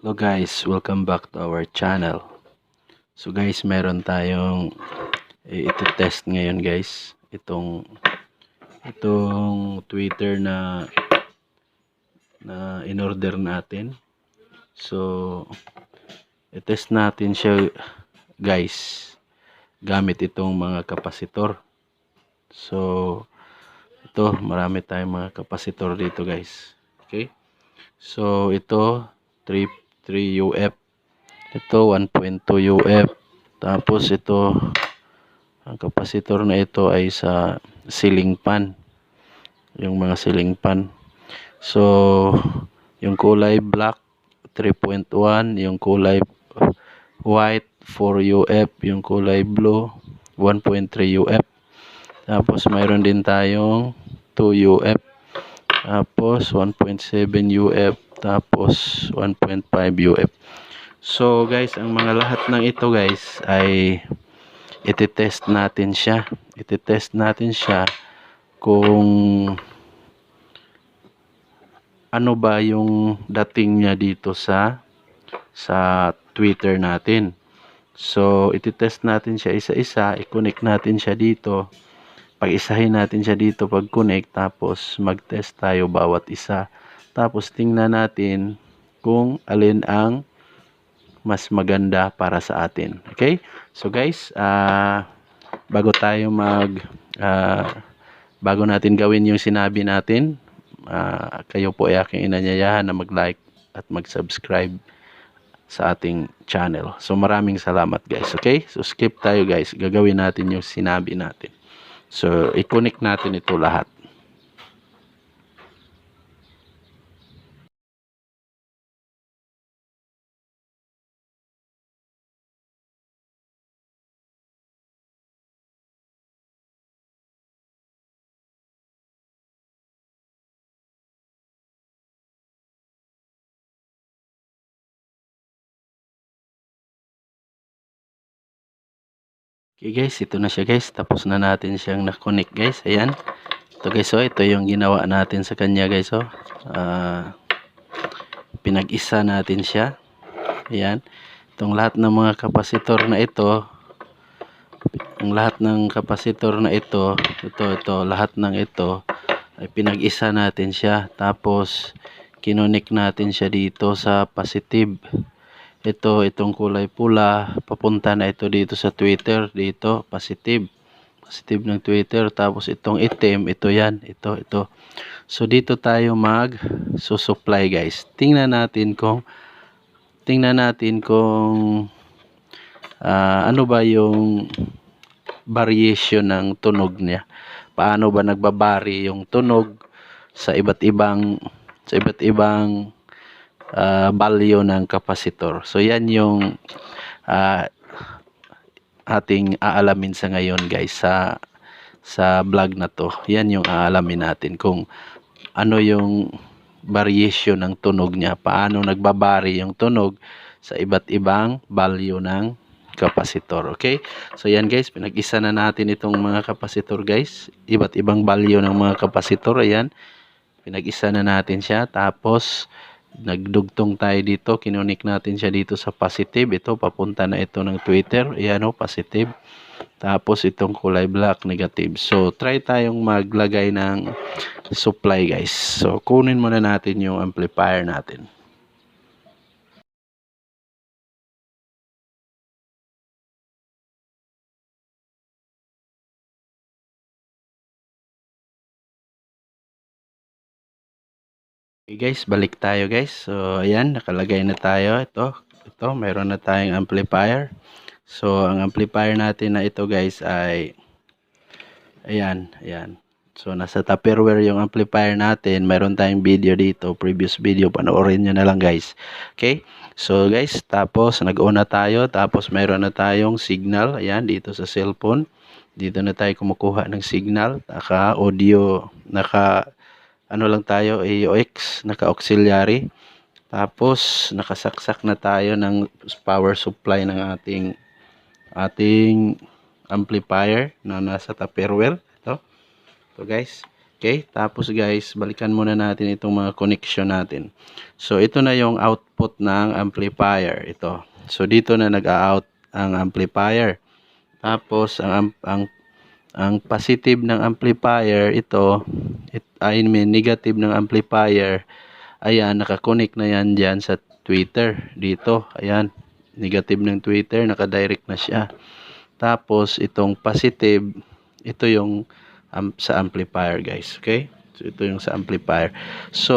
Hello guys, welcome back to our channel. So guys, meron tayong eh, ito test ngayon guys. Itong itong Twitter na na in-order natin. So i-test natin siya guys gamit itong mga kapasitor. So ito, marami tayong mga kapasitor dito guys. Okay? So ito 3 3 UF. Ito 1.2 UF. Tapos ito ang kapasitor na ito ay sa ceiling fan. Yung mga ceiling fan. So yung kulay black 3.1, yung kulay white 4 UF, yung kulay blue 1.3 UF. Tapos mayroon din tayong 2 UF. Tapos 1.7 UF. Tapos 1.5 UF. So guys, ang mga lahat ng ito guys ay iti-test natin siya. Iti-test natin siya kung ano ba yung dating niya dito sa sa Twitter natin. So, iti-test natin siya isa-isa, i-connect natin siya dito. Pag-isahin natin siya dito pag-connect, tapos mag-test tayo bawat isa. Tapos tingnan natin kung alin ang mas maganda para sa atin. Okay? So guys, ah bago tayo mag ah, bago natin gawin yung sinabi natin, ah, kayo po ay aking inanyayahan na mag-like at mag-subscribe sa ating channel. So maraming salamat guys. Okay? So skip tayo guys. Gagawin natin yung sinabi natin. So i-connect natin ito lahat. Okay guys, ito na siya guys. Tapos na natin siyang na-connect guys. Ayan. Ito guys, oh, ito yung ginawa natin sa kanya guys, oh. Ah, pinag-isa natin siya. Ayan. Itong lahat ng mga kapasitor na ito, ang lahat ng kapasitor na ito, ito, ito, lahat ng ito, ay pinag-isa natin siya. Tapos, kinonek natin siya dito sa positive ito itong kulay pula. Papunta na ito dito sa Twitter. Dito positive. Positive ng Twitter. Tapos itong itim ito yan. Ito ito. So dito tayo mag susupply guys. Tingnan natin kung tingnan natin kung ah, ano ba yung variation ng tunog niya. Paano ba nagbabari yung tunog sa iba't ibang sa iba't ibang uh, value ng kapasitor. So yan yung uh, ating aalamin sa ngayon guys sa sa vlog na to. Yan yung aalamin natin kung ano yung variation ng tunog niya, paano nagbabari yung tunog sa iba't ibang value ng kapasitor. Okay? So yan guys, pinag-isa na natin itong mga kapasitor guys. Iba't ibang value ng mga kapasitor. Ayan. Pinag-isa na natin siya. Tapos nagdugtong tayo dito, kinunik natin siya dito sa positive. Ito, papunta na ito ng Twitter. Ayan o, positive. Tapos itong kulay black, negative. So, try tayong maglagay ng supply guys. So, kunin muna natin yung amplifier natin. Okay guys, balik tayo guys. So, ayan, nakalagay na tayo. Ito, ito, meron na tayong amplifier. So, ang amplifier natin na ito guys ay, ayan, ayan. So, nasa Tupperware yung amplifier natin. Meron tayong video dito, previous video. Panoorin nyo na lang guys. Okay? So, guys, tapos nag-on na tayo. Tapos, meron na tayong signal. Ayan, dito sa cellphone. Dito na tayo kumukuha ng signal. Naka-audio, naka ano lang tayo, AUX, naka-auxiliary. Tapos, nakasaksak na tayo ng power supply ng ating ating amplifier na nasa Tupperware. Ito. Ito guys. Okay? Tapos guys, balikan muna natin itong mga connection natin. So ito na yung output ng amplifier. Ito. So dito na nag-out ang amplifier. Tapos ang ang ang positive ng amplifier ito, it, I mean negative ng amplifier, ayan, nakakonect na yan dyan sa Twitter. Dito, ayan, negative ng Twitter, nakadirect na siya. Tapos itong positive, ito yung am- sa amplifier guys, okay? So ito yung sa amplifier. So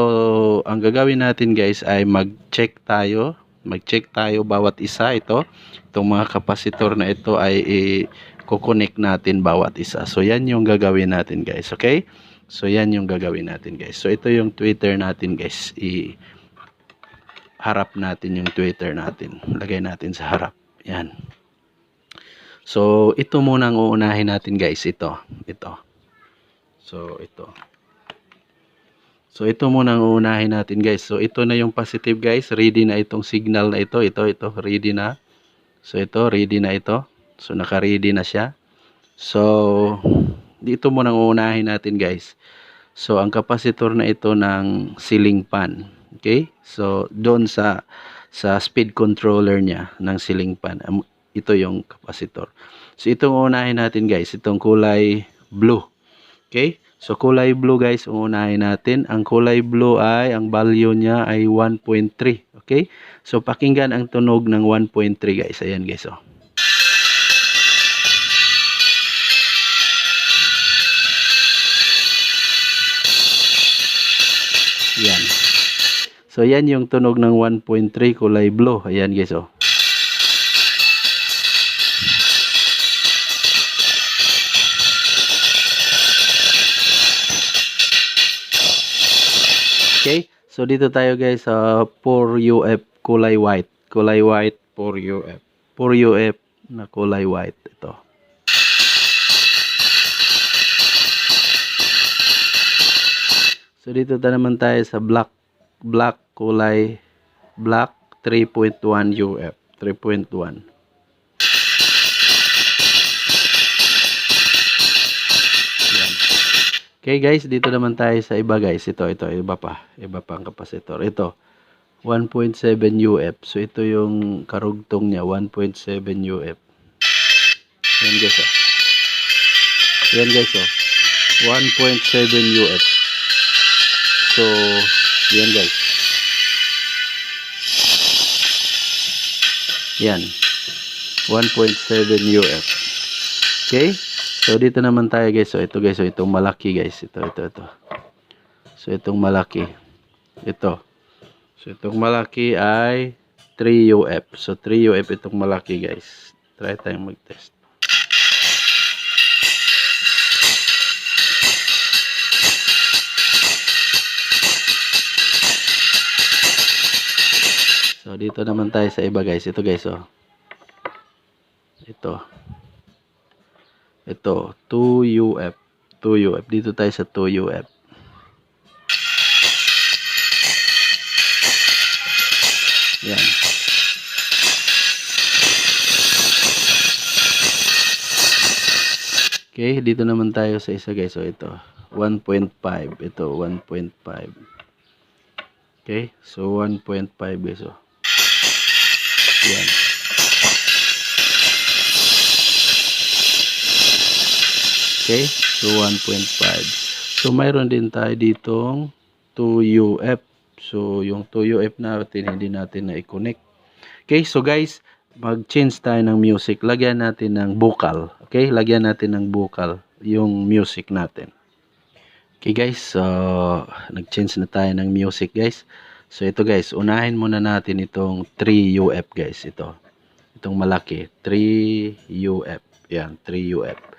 ang gagawin natin guys ay mag-check tayo, mag-check tayo bawat isa ito. Itong mga kapasitor na ito ay i-connect natin bawat isa. So yan yung gagawin natin guys, okay? So yan yung gagawin natin guys. So ito yung Twitter natin guys. I harap natin yung Twitter natin. Lagay natin sa harap. Yan. So ito muna ang uunahin natin guys, ito. Ito. So, ito. So, ito muna ang uunahin natin, guys. So, ito na yung positive, guys. Ready na itong signal na ito. Ito, ito. Ready na. So, ito. Ready na ito. So, naka-ready na siya. So, dito muna ang uunahin natin, guys. So, ang kapasitor na ito ng ceiling fan. Okay? So, doon sa sa speed controller niya ng ceiling fan. Ito yung kapasitor. So, itong uunahin natin, guys. Itong kulay blue. Okay? So, kulay blue guys, uunahin natin. Ang kulay blue ay, ang value niya ay 1.3. Okay? So, pakinggan ang tunog ng 1.3 guys. Ayan guys, oh. Yan. So, yan yung tunog ng 1.3 kulay blue. Ayan guys, oh. Okay? So dito tayo guys sa 4UF kulay white. Kulay white 4UF. 4UF na kulay white ito. So dito ta naman tayo sa black black kulay black 3.1 UF. 3.1. Okay guys, dito naman tayo sa iba guys. Ito, ito, iba pa. Iba pa ang kapasitor. Ito, 1.7 UF. So ito yung karugtong niya, 1.7 UF. Yan guys oh. Yan guys oh. 1.7 UF. So, yan guys. Yan. 1.7 UF. Okay? So dito naman tayo guys. So ito guys, so itong malaki guys. Ito, ito, ito. So itong malaki. Ito. So itong malaki ay 3 UF. So 3 UF itong malaki guys. Try tayong mag-test. So dito naman tayo sa iba guys. Ito guys oh. Ito. Ito, 2UF. 2UF. Dito tayo sa 2UF. Yan. Okay, dito naman tayo sa isa guys. So ito, 1.5. Ito, 1.5. Okay, so 1.5 guys. Oh. Yan. Okay, so 1.5. So mayroon din tayo ditong 2UF. So yung 2UF natin hindi natin na i-connect. Okay, so guys, mag-change tayo ng music. Lagyan natin ng vocal. Okay, lagyan natin ng vocal yung music natin. Okay guys, so nag-change na tayo ng music guys. So ito guys, unahin muna natin itong 3UF guys. Ito. Itong malaki. 3UF. Yan, 3UF.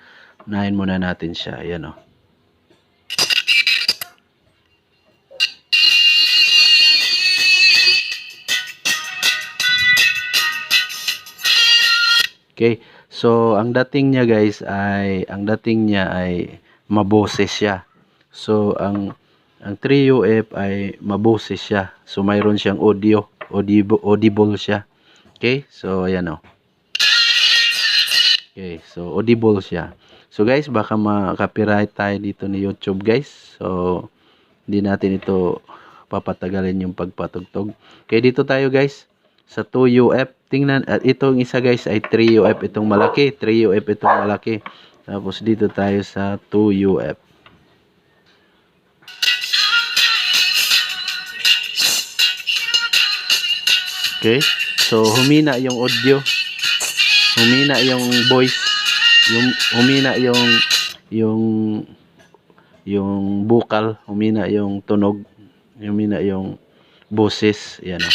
Unahin muna natin siya. Ayan o. Okay. So, ang dating niya guys ay, ang dating niya ay maboses siya. So, ang ang 3UF ay maboses siya. So, mayroon siyang audio. Audible, audible siya. Okay. So, ayan o. Okay. So, audible siya. So guys, baka ma-copyright tayo dito ni YouTube guys. So hindi natin ito papatagalin yung pagpatugtog. Kaya dito tayo guys sa 2UF. Tingnan, at itong isa guys ay 3UF itong malaki. 3UF itong malaki. Tapos dito tayo sa 2UF. Okay? So humina yung audio. Humina yung voice. Yung humina yung yung yung vocal, humina yung tunog, humina yung boses, yan o.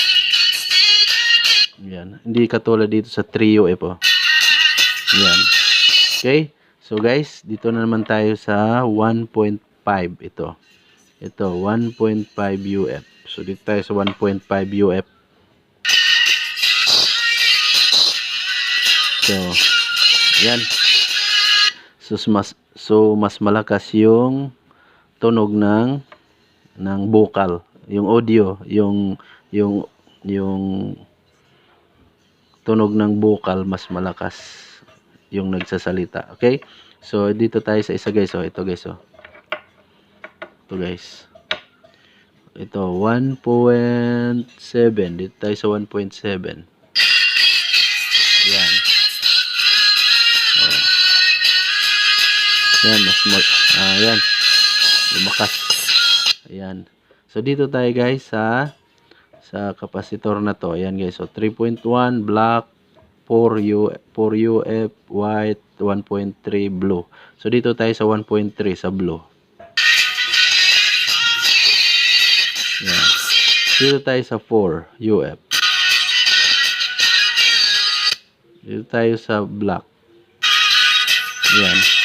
Yan. Hindi katulad dito sa trio eh po. Yan. Okay? So guys, dito na naman tayo sa 1.5 ito. Ito, 1.5 UF. So dito tayo sa 1.5 UF. So, yan. So mas so mas malakas yung tunog ng ng vocal, yung audio, yung yung yung tunog ng vocal mas malakas yung nagsasalita. Okay? So dito tayo sa isa guys, oh, ito guys, oh. Ito guys. Ito 1.7. Dito tayo sa 1.7. Yan, mas mag, ah, yan. Lumakas. Ayan. So, dito tayo guys sa sa kapasitor na to. Ayan guys. So, 3.1 black, 4 U, 4 UF, white, 1.3 blue. So, dito tayo sa 1.3 sa blue. Ayan. Dito tayo sa 4 UF. Dito tayo sa black. Ayan.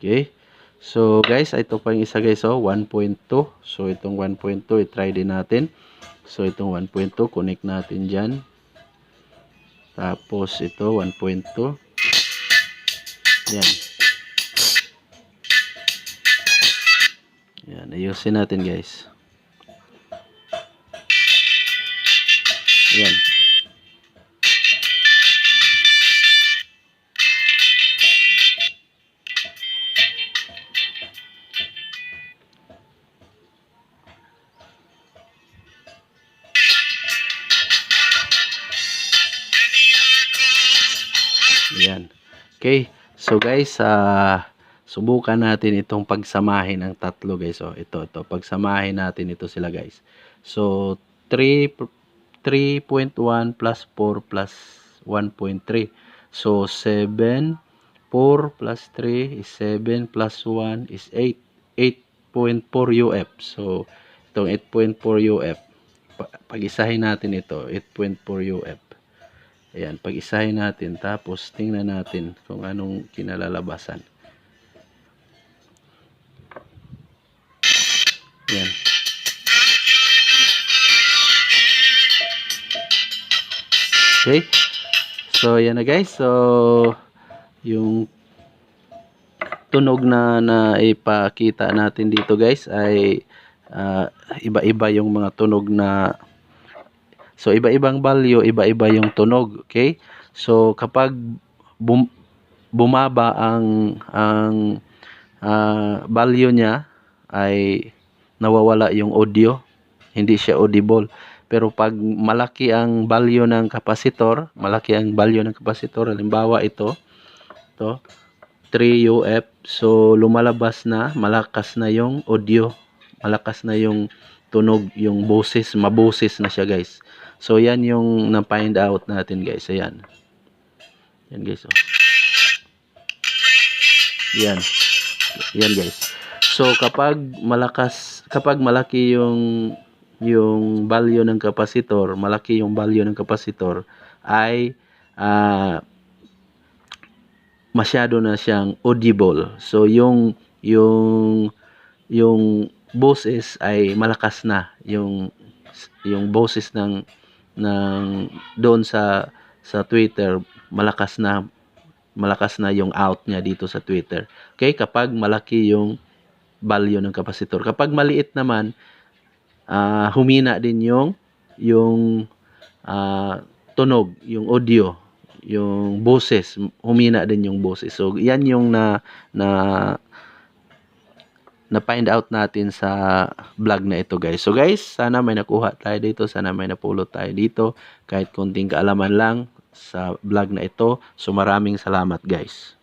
Okay. So, guys, ito pa yung isa guys, oh, 1.2. So, itong 1.2, i-try din natin. So, itong 1.2, connect natin dyan. Tapos, ito, 1.2. Yan. Yan, ayusin natin guys. Yan. Yan. Okay. So guys, ah subukan natin itong pagsamahin ng tatlo guys. So ito, ito. Pagsamahin natin ito sila guys. So 3 3.1 plus 4 plus 1.3. So 7 4 plus 3 is 7 plus 1 is 8. 8.4 UF. So itong 8.4 UF. pa- Pag-isahin natin ito, 8.4 UF. Ayan, pag-isahin natin tapos tingnan natin kung anong kinalalabasan. Ayan. Okay. So, ayan na guys. So, yung tunog na na ipakita natin dito guys ay ah, iba-iba yung mga tunog na So iba-ibang value, iba-iba yung tunog, okay? So kapag bum, bumaba ang ang ah, value niya ay nawawala yung audio, hindi siya audible. Pero pag malaki ang value ng kapasitor, malaki ang value ng kapasitor, halimbawa ito, to 3 UF, so lumalabas na, malakas na yung audio, malakas na yung tunog, yung boses, maboses na siya guys. So, yan yung na-find out natin, guys. Ayan. Yan, guys. Oh. Yan. Yan, guys. So, kapag malakas, kapag malaki yung yung value ng kapasitor, malaki yung value ng kapasitor, ay ah, masyado na siyang audible. So, yung yung yung boses ay malakas na yung yung boses ng ng doon sa sa Twitter malakas na malakas na yung out niya dito sa Twitter. Okay, kapag malaki yung value ng kapasitor. Kapag maliit naman, ah, humina din yung yung ah, tunog, yung audio, yung boses, humina din yung boses. So yan yung na na na find out natin sa vlog na ito guys. So guys, sana may nakuha tayo dito, sana may napulot tayo dito kahit konting kaalaman lang sa vlog na ito. So maraming salamat guys.